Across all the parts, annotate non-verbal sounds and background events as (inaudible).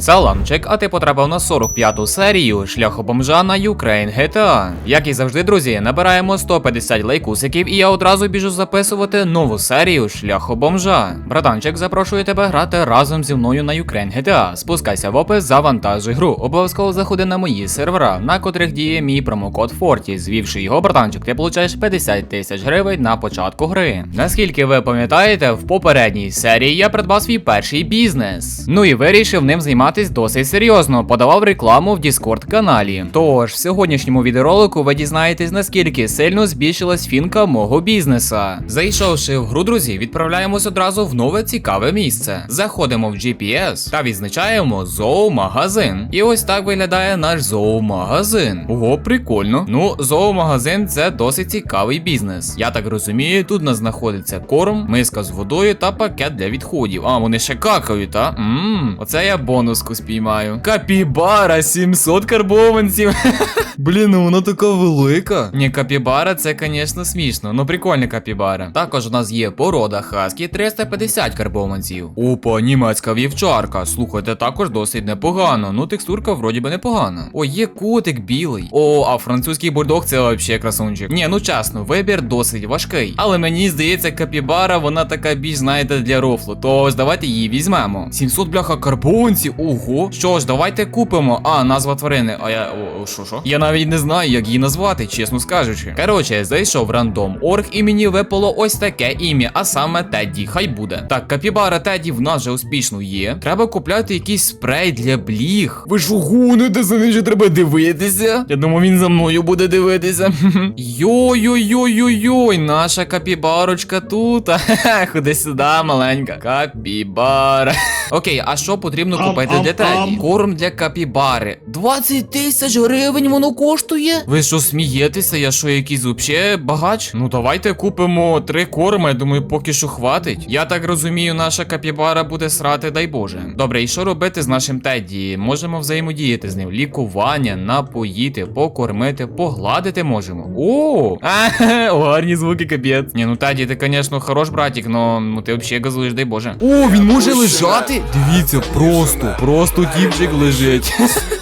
Саламчик, а ти потрапив на 45-ту серію шляху бомжа на Ukraine GTA. Як і завжди, друзі, набираємо 150 лайкусиків, і я одразу біжу записувати нову серію шляху бомжа. Братанчик, запрошую тебе грати разом зі мною на Ukraine GTA. Спускайся в опис, завантажуй гру. Обов'язково заходи на мої сервера, на котрих діє мій промокод Форті. Звівши його, братанчик, ти получаєш 50 тисяч гривень на початку гри. Наскільки ви пам'ятаєте, в попередній серії я придбав свій перший бізнес. Ну і вирішив ним займатися досить серйозно, подавав рекламу в Discord каналі. Тож в сьогоднішньому відеоролику ви дізнаєтесь, наскільки сильно збільшилась фінка мого бізнеса. Зайшовши в гру, друзі, відправляємось одразу в нове цікаве місце. Заходимо в GPS та відзначаємо зоомагазин. І ось так виглядає наш зоомагазин. Ого, прикольно. Ну, зоомагазин це досить цікавий бізнес. Я так розумію, тут у нас знаходиться корм, миска з водою та пакет для відходів. А, вони ще какають, а? Ммм, оце я бонуску спіймаю. Капібара, 700 карбованців. (laughs) Блін, ну вона така велика. Ні, капібара це, звісно, смішно. Ну прикольна капібара. Також у нас є порода хаскі 350 карбованців. Опа, німецька вівчарка. Слухайте, також досить непогано. Ну, текстурка вроді би непогана. О, є котик білий. О, а французький бульдог це взагалі красунчик. Ні, ну чесно, вибір досить важкий. Але мені здається, капібара, вона така більш, знаєте, для рофлу. Тож давайте її візьмемо. 700 бляха карбованців. Ого. Що ж, давайте купимо. А, назва тварини. А я. Що, що? Я навіть не знаю, як її назвати, чесно скажучи. Коротше, зайшов рандом орг і мені випало ось таке ім'я, а саме Тедді. Хай буде. Так, капібара Тедді в нас вже успішно є. Треба купляти якийсь спрей для бліг. Ви ж гоните, за ним же треба дивитися. Я думаю, він за мною буде дивитися. (laughs) Йой-йой-йой-йой, наша капібарочка тут. (laughs) Ходи сюди, маленька. Капібара. (laughs) Окей, а що потрібно купити для Теді? Корм для капібари. 20 тисяч гривень воно коштує? Ви що смієтеся? Я що, якийсь вообще багач? Ну давайте купимо три корми, думаю, поки що хватить. Я так розумію, наша капібара буде срати, дай Боже. Добре, і що робити з нашим Теді? Можемо взаємодіяти з ним. Лікування, напоїти, покормити, погладити можемо. О! А, (laughs) гарні звуки, капець. Ні, ну Теді, ти, звісно, хорош братик, но ну ти взагалі газуєш, дай Боже. О, він може лежати? Дивіться, просто, просто тіпчик лежить.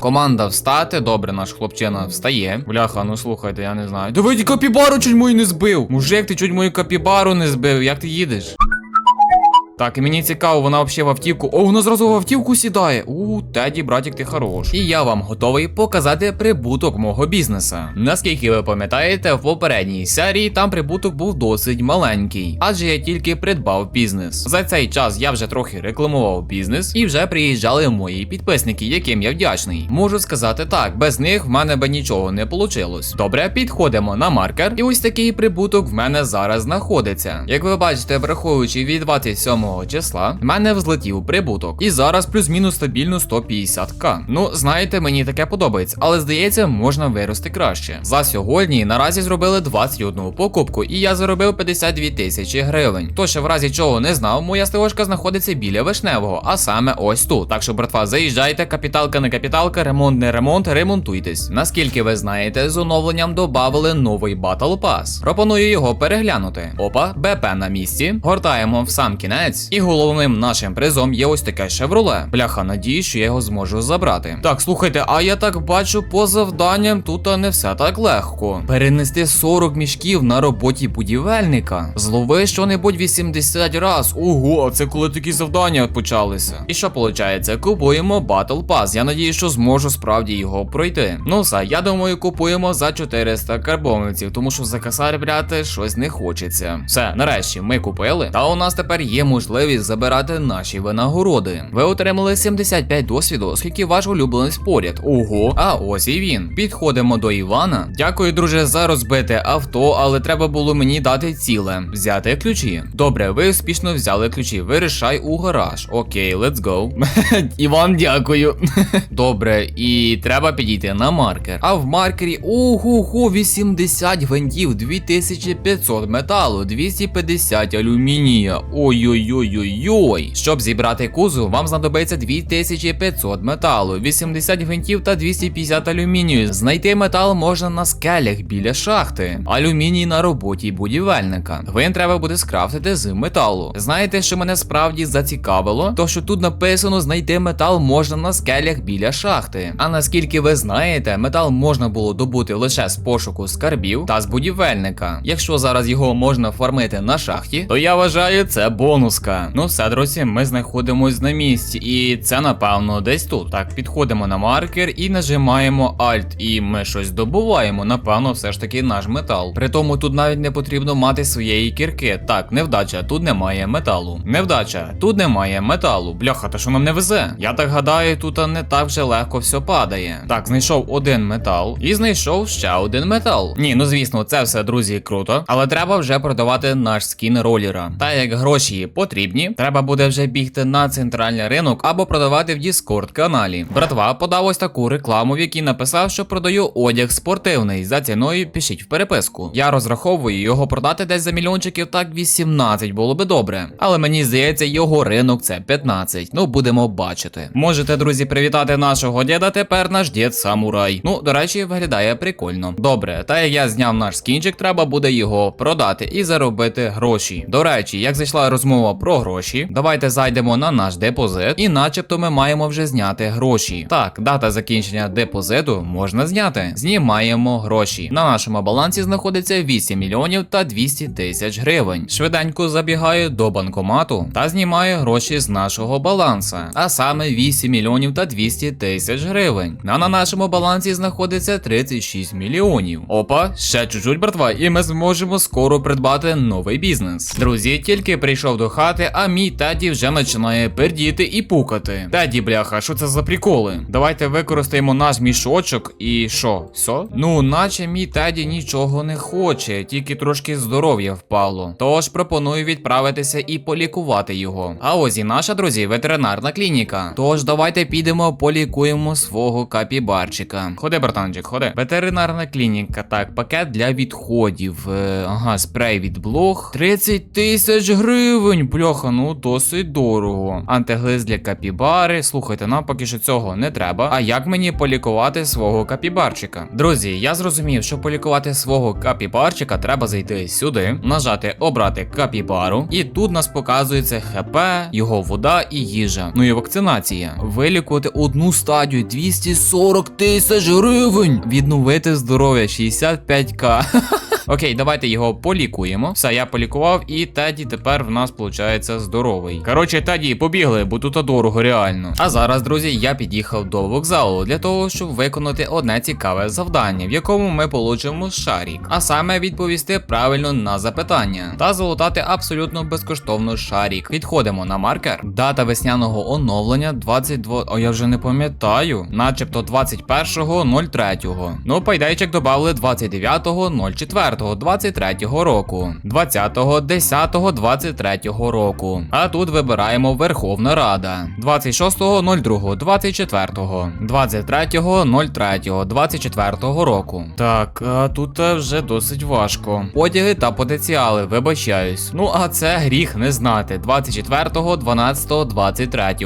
Команда встати, добре, наш хлопчина встає. Бляха, ну слухайте, я не знаю. Давай капібару чуть мою не збив. Мужик, ти чуть мою капібару не збив. Як ти їдеш? Так, і мені цікаво, вона взагалі в автівку. О, вона зразу в автівку сідає. У, Теді, братик, ти хорош. І я вам готовий показати прибуток мого бізнеса. Наскільки ви пам'ятаєте, в попередній серії там прибуток був досить маленький, адже я тільки придбав бізнес. За цей час я вже трохи рекламував бізнес і вже приїжджали мої підписники, яким я вдячний. Можу сказати так, без них в мене би нічого не вийшло. Добре, підходимо на маркер, і ось такий прибуток в мене зараз знаходиться. Як ви бачите, враховуючи від 27 числа, в мене взлетів прибуток. І зараз плюс-мінус стабільно 150к. Ну, знаєте, мені таке подобається, але здається, можна вирости краще. За сьогодні наразі зробили 21 покупку, і я заробив 52 тисячі гривень. Ще в разі чого не знав, моя стежка знаходиться біля вишневого, а саме ось тут. Так що, братва, заїжджайте, капіталка не капіталка, ремонт не ремонт, ремонтуйтесь. Наскільки ви знаєте, з оновленням додали новий Battle Pass. Пропоную його переглянути. Опа, БП на місці. Гортаємо в сам кінець. І головним нашим призом є ось таке шевроле. Бляха, надію, що я його зможу забрати. Так, слухайте, а я так бачу, по завданням тут не все так легко. Перенести 40 мішків на роботі будівельника. Злови щонебудь 80 раз. Ого, це коли такі завдання почалися. І що виходить? Купуємо Battle Pass. Я надію, що зможу справді його пройти. Ну все, я думаю, купуємо за 400 карбованців, тому що за касар брати щось не хочеться. Все, нарешті ми купили. Та у нас тепер є можливість забирати наші винагороди. Ви отримали 75 досвіду, оскільки ваш улюбленець поряд. Ого, а ось і він. Підходимо до Івана. Дякую, друже, за розбите авто, але треба було мені дати ціле. Взяти ключі. Добре, ви успішно взяли ключі. Вирішай у гараж. Окей, let's go. (laughs) Іван, дякую. (laughs) Добре, і треба підійти на маркер. А в маркері ого-го, 80 гвинтів, 2500 металу, 250 алюмінія. Ой-ой-ой. Ой-ой-ой-ой-ой. Щоб зібрати кузов, вам знадобиться 2500 металу, 80 гвинтів та 250 алюмінію. Знайти метал можна на скелях біля шахти. Алюміній на роботі будівельника. Гвинт треба буде скрафтити з металу. Знаєте, що мене справді зацікавило? То що тут написано знайти метал можна на скелях біля шахти. А наскільки ви знаєте, метал можна було добути лише з пошуку скарбів та з будівельника. Якщо зараз його можна фармити на шахті, то я вважаю це бонуска. Ну все, друзі, ми знаходимось на місці, і це напевно десь тут. Так, підходимо на маркер і нажимаємо Alt, і ми щось добуваємо. Напевно, все ж таки наш метал. При тому тут навіть не потрібно мати своєї кірки. Так, невдача, тут немає металу. Невдача, тут немає металу. Бляха, та що нам не везе? Я так гадаю, тут не так вже легко все падає. Так, знайшов один метал і знайшов ще один метал. Ні, ну звісно, це все, друзі, круто. Але треба вже продавати наш скін ролера. Та як гроші потрібні, треба буде вже бігти на центральний ринок або продавати в Discord каналі. Братва подав ось таку рекламу, в якій написав, що продаю одяг спортивний. За ціною пишіть в переписку. Я розраховую його продати десь за мільйончиків, так 18 було би добре. Але мені здається, його ринок це 15. Ну, будемо бачити. Можете, друзі, привітати нашого діда. Тепер наш дід самурай. Ну, до речі, виглядає прикольно. Добре, та як я зняв наш скінчик, треба буде його продати і заробити гроші. До речі, як зайшла розмова про гроші, давайте зайдемо на наш депозит, і начебто ми маємо вже зняти гроші. Так, дата закінчення депозиту можна зняти. Знімаємо гроші. На нашому балансі знаходиться 8 мільйонів та 200 тисяч гривень. Швиденько забігаю до банкомату та знімаю гроші з нашого баланса, а саме 8 мільйонів та 200 тисяч гривень. А на нашому балансі знаходиться 36 мільйонів. Опа, ще чуть-чуть, братва, і ми зможемо скоро придбати новий бізнес. Друзі, тільки прийшов до хати, а мій теді вже починає пердіти і пукати. Теді, бляха, що це за приколи? Давайте використаємо наш мішочок і що? Все? Ну, наче мій теді нічого не хоче, тільки трошки здоров'я впало. Тож пропоную відправитися і полікувати його. А ось і наша, друзі, ветеринарна клініка. Тож давайте підемо полікуємо свого капібарчика. Ходи, братанчик, ходи. Ветеринарна клініка. Так, пакет для відходів. Е, ага, спрей від блох. 30 тисяч гривень. Бляха, ну досить дорого. Антиглиз для капібари. Слухайте, нам поки що цього не треба. А як мені полікувати свого капібарчика? Друзі, я зрозумів, що полікувати свого капібарчика треба зайти сюди, нажати обрати капібару, і тут нас показується ХП, його вода і їжа. Ну і вакцинація. Вилікувати одну стадію 240 тисяч гривень. Відновити здоров'я 65к. (laughs) Окей, давайте його полікуємо. Все, я полікував, і Теді тепер в нас виходить здоровий. Коротше, Теді, побігли, бо тут дорого реально. А зараз, друзі, я під'їхав до вокзалу для того, щоб виконати одне цікаве завдання, в якому ми получимо шарік. А саме відповісти правильно на запитання та залутати абсолютно безкоштовно шарік. Підходимо на маркер. Дата весняного оновлення 22. О, я вже не пам'ятаю. Начебто 21.03. Ну, пайдайчик добавили 29.04. 23 року, 20.10.23 року. А тут вибираємо Верховна Рада 26.02, 24, 23.03, 24 року. Так, а тут е, вже досить важко. Подяги та потенціали, вибачаюсь. Ну а це гріх не знати. 24, 12, 23.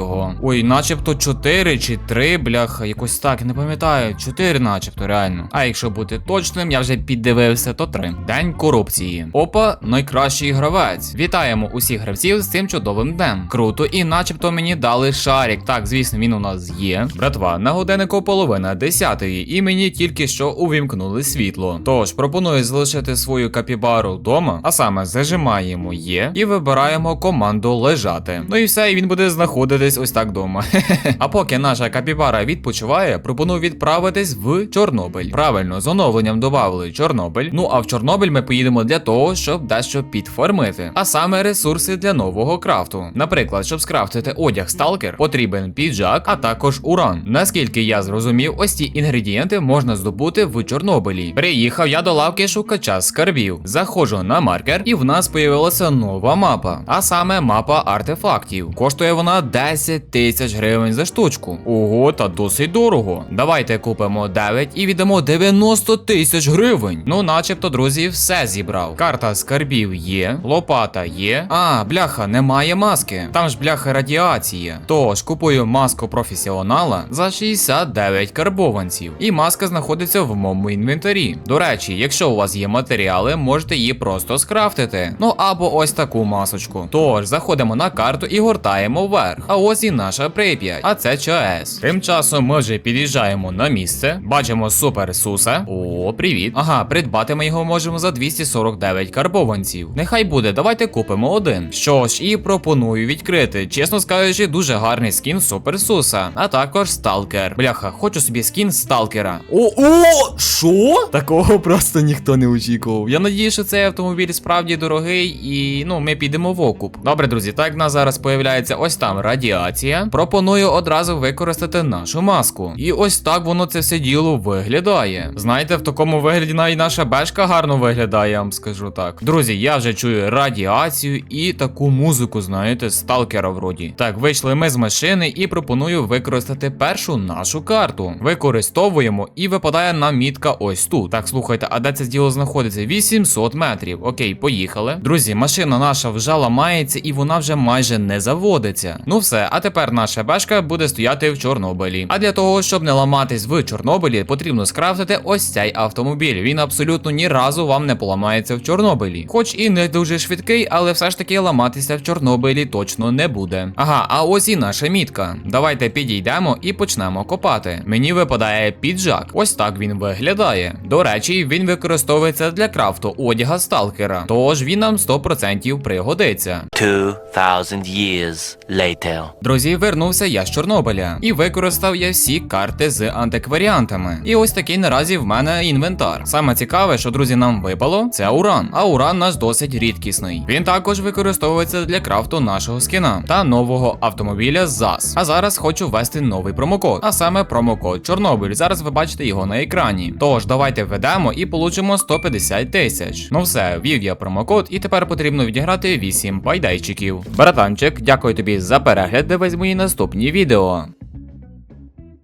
Ой, начебто 4 чи 3, бляха, якось так, не пам'ятаю. 4 начебто, реально. А якщо бути точним, я вже піддивився, то 3. День корупції. Опа, найкращий гравець. Вітаємо усіх гравців з цим чудовим днем. Круто, і начебто мені дали шарик. Так, звісно, він у нас є. Братва, на годиннику половина десятої, і мені тільки що увімкнули світло. Тож пропоную залишити свою капібару вдома, а саме зажимаємо є і вибираємо команду лежати. Ну і все, і він буде знаходитись ось так вдома. (laughs) А поки наша капібара відпочиває, пропоную відправитись в Чорнобиль. Правильно, з оновленням додали Чорнобиль. Ну а в Чорнобиль ми поїдемо для того, щоб дещо підформити, а саме ресурси для нового крафту. Наприклад, щоб скрафтити одяг сталкер, потрібен піджак, а також уран. Наскільки я зрозумів, ось ці інгредієнти можна здобути в Чорнобилі. Приїхав я до лавки шукача скарбів. Заходжу на маркер, і в нас появилася нова мапа, а саме мапа артефактів. Коштує вона 10 тисяч гривень за штучку. Ого, та досить дорого. Давайте купимо 9 і віддамо 90 тисяч гривень. Ну, начебто, друзі, все зібрав. Карта скарбів є, лопата є. А, бляха, немає маски. Там ж бляха радіація. Тож купую маску професіонала за 69 карбованців. І маска знаходиться в моєму інвентарі. До речі, якщо у вас є матеріали, можете її просто скрафтити. Ну або ось таку масочку. Тож заходимо на карту і гортаємо вверх. А ось і наша Прип'ять, а це ЧАЕС. Тим часом ми вже під'їжджаємо на місце, бачимо супер суса. О, привіт. Ага, придбати ми його можемо за 249 карбованців. Нехай буде, давайте купимо один. Що ж, і пропоную відкрити. Чесно скажучи, дуже гарний скін Супер Суса, а також сталкер. Бляха, хочу собі скін сталкера. О, о, що? Такого просто ніхто не очікував. Я надію, що цей автомобіль справді дорогий, і ну ми підемо в окуп. Добре, друзі, так в нас зараз появляється ось там радіація. Пропоную одразу використати нашу маску. І ось так воно це все діло виглядає. Знаєте, в такому вигляді навіть наша бешка гарно виглядає, я вам скажу так. Друзі, я вже чую радіацію і таку музику, знаєте, сталкера вроді. Так, вийшли ми з машини і пропоную використати першу нашу карту. Використовуємо і випадає нам мітка ось тут. Так, слухайте, а де це діло знаходиться? 800 метрів. Окей, поїхали. Друзі, машина наша вже ламається і вона вже майже не заводиться. Ну все, а тепер наша бешка буде стояти в Чорнобилі. А для того, щоб не ламатись в Чорнобилі, потрібно скрафтити ось цей автомобіль. Він абсолютно ні разу вам не поламається в Чорнобилі. Хоч і не дуже швидкий, але все ж таки ламатися в Чорнобилі точно не буде. Ага, а ось і наша мітка. Давайте підійдемо і почнемо копати. Мені випадає піджак. Ось так він виглядає. До речі, він використовується для крафту одяга сталкера. Тож він нам 100% пригодиться. 2,000 years later. Друзі, вернувся я з Чорнобиля і використав я всі карти з антикваріантами. І ось такий наразі в мене інвентар. Саме цікаве, що друзі нам випало, це уран. А уран наш досить рідкісний. Він також використовується для крафту нашого скіна та нового автомобіля ЗАЗ. А зараз хочу ввести новий промокод, а саме промокод Чорнобиль. Зараз ви бачите його на екрані. Тож давайте введемо і получимо 150 тисяч. Ну все, ввів я промокод, і тепер потрібно відіграти 8 пайдайчиків. Братанчик, дякую тобі за перегляд. Дивись мої наступні відео.